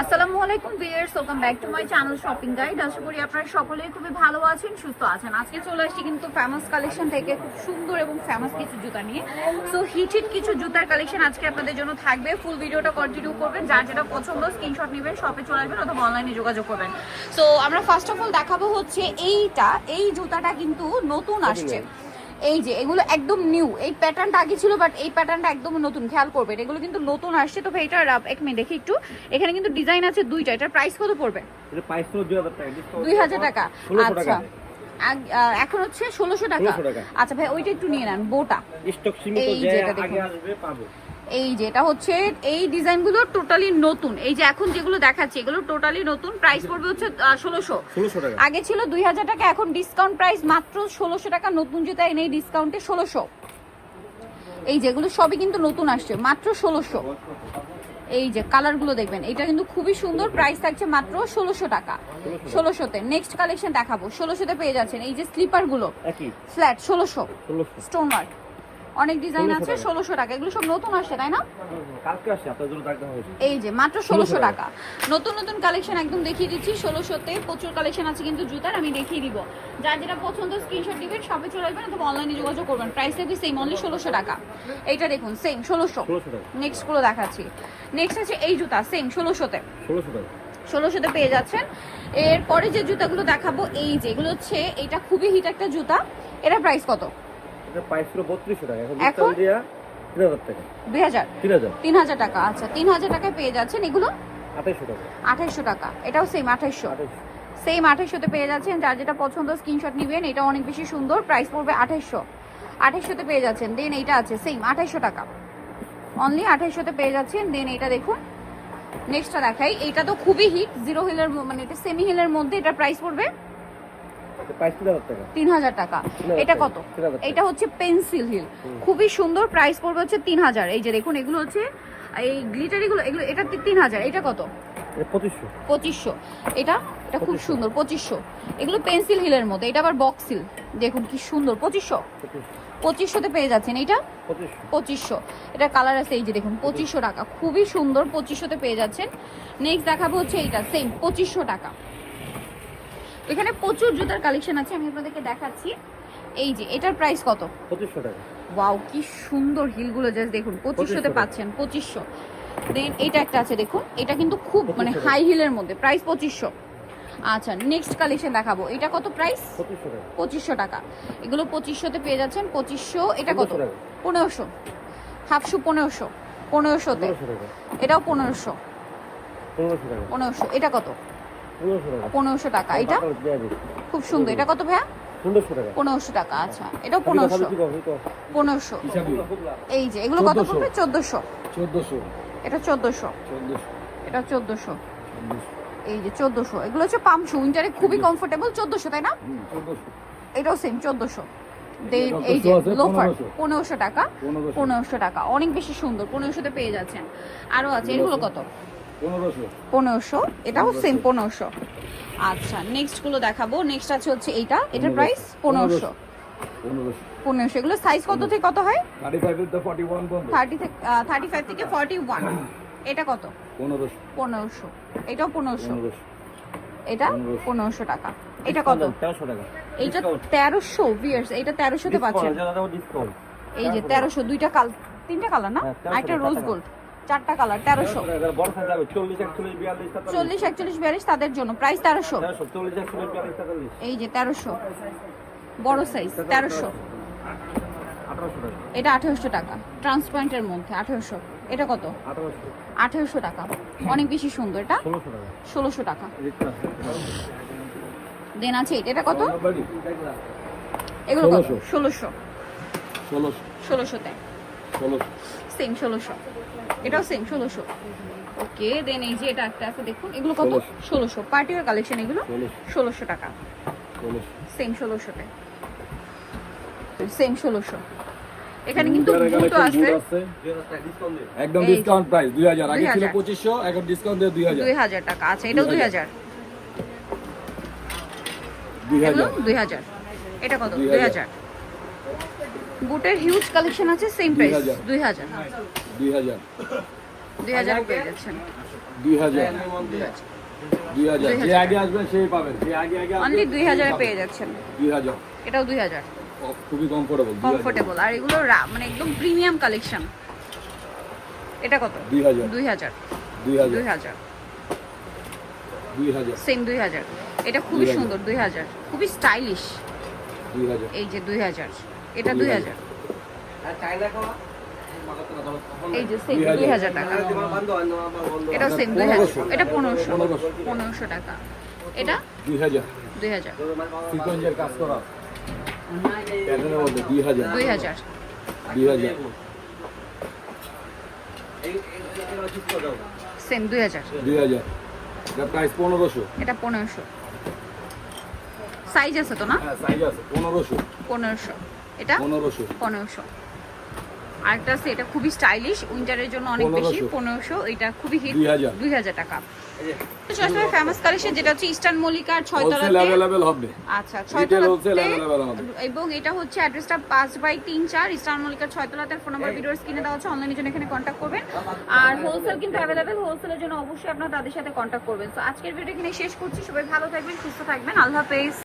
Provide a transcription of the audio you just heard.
আসসালামু আলাইকুম viewers welcome back to my channel shopping guide আশা করি আপনারা সকলেই খুবই ভালো আছেন সুস্থ আছেন। আজকে চলে আসছি কিন্তু ফেমাস কালেকশন থেকে খুব সুন্দর এবং ফেমাস কিছু জুতা নিয়ে। সো হিট হিট কিছু জুতার কালেকশন আজকে আপনাদের জন্য থাকবে। ফুল ভিডিওটা কন্টিনিউ করবেন যার যেটা পছন্দ স্ক্রিনশট নেবেন শপে চলে আসবেন অথবা অনলাইনে যোগাযোগ করবেন। সো আমরা ফার্স্ট অফ অল দেখাবো হচ্ছে এইটা। এই জুতাটা কিন্তু নতুন আসছে। এই যে এগুলো একদম নিউ এই প্যাটার্নটা আগে ছিল বাট এই প্যাটার্নটা একদম নতুন খেয়াল করবেন এগুলো কিন্তু নতুন আসছে তো ভাই এটার এক মিনিট দেখি একটু। এখানে কিন্তু ডিজাইন আছে দুইটা এটার প্রাইস কত পড়বে? এটা প্রাইস হলো 2000 টাকা ডিসকাউন্ট দুই হাজার টাকা। আচ্ছা। এখন হচ্ছে ষোলোশো টাকা। আচ্ছা ভাই ওইটা একটু নিয়ে নেন বোটা। স্টক সীমিত এই যেটা দেখুন। এই যে এটা হচ্ছে এই ডিজাইনগুলো টোটালি নতুন। এই যে এখন যেগুলো দেখাচ্ছি এগুলো টোটালি নতুন। প্রাইস পড়বে হচ্ছে ষোলোশো। আগে ছিল দুই হাজার টাকা এখন ডিসকাউন্ট প্রাইস মাত্র ষোলোশো টাকা। নতুন জুতা এনে ডিসকাউন্টে ষোলোশো। এই যেগুলো সবই কিন্তু নতুন আসছে মাত্র ষোলোশো। এই যে কালারগুলো দেখবেন এটা কিন্তু খুবই সুন্দর। প্রাইস থাকছে মাত্র ষোলোশো টাকা। ষোলোশোতে নেক্সট কালেকশন দেখাবো। ষোলোশোতে পেয়ে যাচ্ছেন। এই যে স্লিপারগুলো ফ্ল্যাট ষোলোশো। 1600 স্টোন ওয়ার্ক অনেক ডিজাইন আছে ষোলোশো টাকা। এগুলো সব নতুন আসছে তাই না? এই যে মাত্র ষোলোশো টাকা। নতুন নতুন কালেকশন একদম দেখিয়ে দিচ্ছি ষোলোশোতে প্রচুর কালেকশন আছে কিন্তু জুতার আমি দেখিয়ে দিব। যার যেটা পছন্দ স্ক্রিনশট দিবেন সবে চলে আসবেন অথবা অনলাইনে যোগাযোগ করবেন। প্রাইস থাকবে সেম অনলি ষোলোশো টাকা। এইটা দেখুন সেম ষোলোশো। 1600 টাকা। নেক্সটগুলো দেখাচ্ছি। নেক্সট আছে এই জুতা সেম ষোলোশোতে। 1600 টাকা। ষোলোশোতে পেয়ে যাচ্ছেন। এরপরে যে জুতাগুলো দেখাবো এই যে এগুলো হচ্ছে এটা খুবই হিট একটা জুতা। এটা প্রাইস কত? এটা প্রাইস ছিল 3200 টাকা এখন? ডিসকাউন্ট দিয়া 3000 টাকা। দুই হাজার? 3000 তিন হাজার টাকা আচ্ছা তিন হাজার টাকায় পেয়ে যাচ্ছেন এগুলো? 2800 টাকা। আঠাইশশো টাকা এটাও সেম আঠাইশশো। সেম আঠাইশশোতে পেয়ে যাচ্ছেন যার যেটা পছন্দ স্ক্রিনশট নেবেন এটা অনেক বেশি সুন্দর প্রাইস পড়বে আঠাইশশো। আঠাইশশোতে পেয়ে যাচ্ছেন দেন এইটা আছে সেম আঠাইশশো টাকা। অনলি আঠাইশশোতে পেয়ে যাচ্ছেন দেন এটা দেখুন। নেক্সটটা দেখাই এটা তো খুবই হিট জিরো হিলের মানে এটা সেমি হিলের মধ্যে এটা প্রাইস পড়বে এটা প্রাইস 3000 টাকা তিন হাজার টাকা। এটা কত? এটা হচ্ছে পেন্সিল হিল খুবই সুন্দর প্রাইস পড়বে হচ্ছে তিন হাজার। এই যে দেখুন এগুলো হচ্ছে এই গ্লিটারিগুলো এগুলো এটা তিন হাজার। এটা কত? 2500 পঁচিশশো। এটা এটা খুব সুন্দর পঁচিশশো। এগুলো পেন্সিল হিলের এটা আবার বক্স হিল দেখুন কি সুন্দর পঁচিশশো? পঁচিশশোতে পেয়ে যাচ্ছেন এটা পঁচিশশো। এটা কালার আছে এই যে দেখুন পঁচিশশো টাকা। খুবই সুন্দর পঁচিশশোতে পেয়ে যাচ্ছেন। নেক্সট দেখাবো হচ্ছে এইটা সেম পঁচিশশো টাকা। এখানে প্রচুর জুতার কালেকশন আছে আমি আপনাদেরকে দেখাচ্ছি। এই যে এটার প্রাইস কত? 2500 টাকা। ওয়াও কি সুন্দর হিলগুলো জাস্ট দেখুন পঁচিশশোতে 2500 পাচ্ছেন পঁচিশশো। দেন এটা একটা আছে দেখুন এটা কিন্তু খুব মানে হাই হিলের মধ্যে প্রাইস পঁচিশশো। আচ্ছা নেক্সট কালেকশন দেখাবো। এটা কত প্রাইস 2500 টাকা। পঁচিশশো টাকা। এগুলো পঁচিশশোতে পেয়ে যাচ্ছেন পঁচিশশো এটা কত? 1500 টাকা। পনেরোশো। হাফশো পনেরোশো পনেরোশোতে। 1500 টাকা। এটাও পনেরোশো। 1500 টাকা। পনেরোশো এটা কত? 1500 টাকা পনেরোশো টাকা। এটা। খুব সুন্দর এটা কত ভাইয়া? পনেরোশো টাকা। আচ্ছা এটাও পনেরোশো। পনেরোশো। এই যে এগুলো কত পড়বে? চোদ্দোশো। এটা চোদ্দোশো। এটা চোদ্দোশো। এই যে চোদ্দোশো। এগুলো হচ্ছে পামশু উইন্টারে খুবই কমফোর্টেবল চোদ্দোশো তাই না? এটাও সেম চোদ্দোশো। দেন এই যে লোফার পনেরোশো। টাকা। পনেরোশো। টাকা। অনেক বেশি সুন্দর পনেরোশোতে পেয়ে যাচ্ছেন। আরও আছে এগুলো কত? পনেরোশো। এটাও সেম পনেরোশো। আচ্ছা নেক্সটগুলো দেখাবো। নেক্সট আছে হচ্ছে এইটা। এটার প্রাইস পনেরোশো। পনেরোশো। এগুলো সাইজ কত থেকে কত হয়? থার্টি থার্টি ফাইভ থেকে ফর্টি ওয়ান এটা কত? পনেরোশো। পনেরোশো। এটাও পনেরোশো। এটা পনেরোশো। টাকা। এটা কত? 1300 টাকা। এইটা তেরোশো ভিয়ার্স এটা তেরোশোতে পাচ্ছেন। এই যে তেরোশো দুইটা কাল তিনটা কালার না? 1300 একটা রোজ গোল্ড চারটা কালার তেরোশো। বড় সাইজ হবে 40 41 42 43 চল্লিশ একচল্লিশ বিয়াল্লিশ তাদের জন্য। প্রাইস তেরোশো। 1300 40 41 42 43 এই যে তেরোশো। বড় সাইজ তেরোশো। এটা আঠেরোশো টাকা। ট্রান্সপারেন্টের মধ্যে আঠেরোশো। এটা কত? 1800 আঠেরোশো টাকা। অনেক বেশি সুন্দর এটা। ষোলোশো টাকা। দেন আছে এটা এটা কত? এগুলো কত? 1600 ষোলোশো। ষোলোশো। ষোলোশোতে। ষোলোশো সেম ষোলোশো। এটাও সেম ষোলোশো। ওকে দেন এই যে এটা একটা আছে দেখুন এগুলো কত? ষোলোশো। পার্টির কালেকশন এগুলো? ষোলোশো। টাকা। সেম ষোলোশোতে সেম ষোলোশো। এখানে কিন্তু বুট আছে। একদম ডিসকাউন্ট প্রাইস দুই হাজার। আগে ছিল 2000 এখন ডিসকাউন্ট দিয়ে দুই হাজার। দুই হাজার টাকা। আচ্ছা এটাও দুই 2000 হাজার। দুই এগুলো হাজার দুই হাজার। এটা কত? 2000 দুই হাজার। বুটের হিউজ কালেকশন আছে সেম প্রাইস 2000 দুই হাজার দুই হাজার দুই হাজার পেয়ে যাচ্ছেন যে আগে সেই পাবেন যে আগে আগে অনলি পেয়ে যাচ্ছেন এটাও খুবই কমফোর্টেবল কমফোর্টেবল আর এগুলো মানে একদম প্রিমিয়াম কালেকশন এটা কত সেম এটা খুবই 2000 সুন্দর দুই হাজার খুবই স্টাইলিশ দুই হাজার এই যে দুই হাজার এটা দুই হাজার এই যে সেম দুই হাজার টাকা এটাও সেম দুই হাজার এটা পনেরোশো পনেরোশো। টাকা এটা দুই হাজার দুই হাজার কাজ করা দুই হাজার দুই হাজার দুই হাজার সেম দুই হাজার দুই হাজার এটা প্রাইস পনেরোশো এটা পনেরোশো সাইজ আছে তো না হ্যাঁ সাইজ আছে পনেরোশো পনেরোশো এটা? পনেরোশো। পনেরোশো। আরেকটা আছে এটা খুবই স্টাইলিশ উইন্টারের জন্য অনেক বেশি 1500 পনেরোশো এটা খুবই হিট 2000 দুই হাজার টাকা। ফেমাস কালেকশন যেটা হচ্ছে ইস্টার্ন মল্লিকার ছয়তলাতে অ্যাভেলেবেল হবে। আচ্ছা ছয়তলাতে এবং এটা হচ্ছে অ্যাড্রেসটা বাই তিন চার ইস্টার্ন মল্লিকার ছয়তলাতে ফোন নাম্বার ভিডিওর স্ক্রিনে দেওয়া হচ্ছে অনলাইনের জন্য এখানে করবেন। আর হোলসেল কিন্তু হোলসেলের জন্য অবশ্যই আপনারা তাদের সাথে করবেন। তো আজকের ভিডিও এখানে শেষ করছি সবাই ভালো থাকবেন সুস্থ থাকবেন আল্লাহ হাফেজ।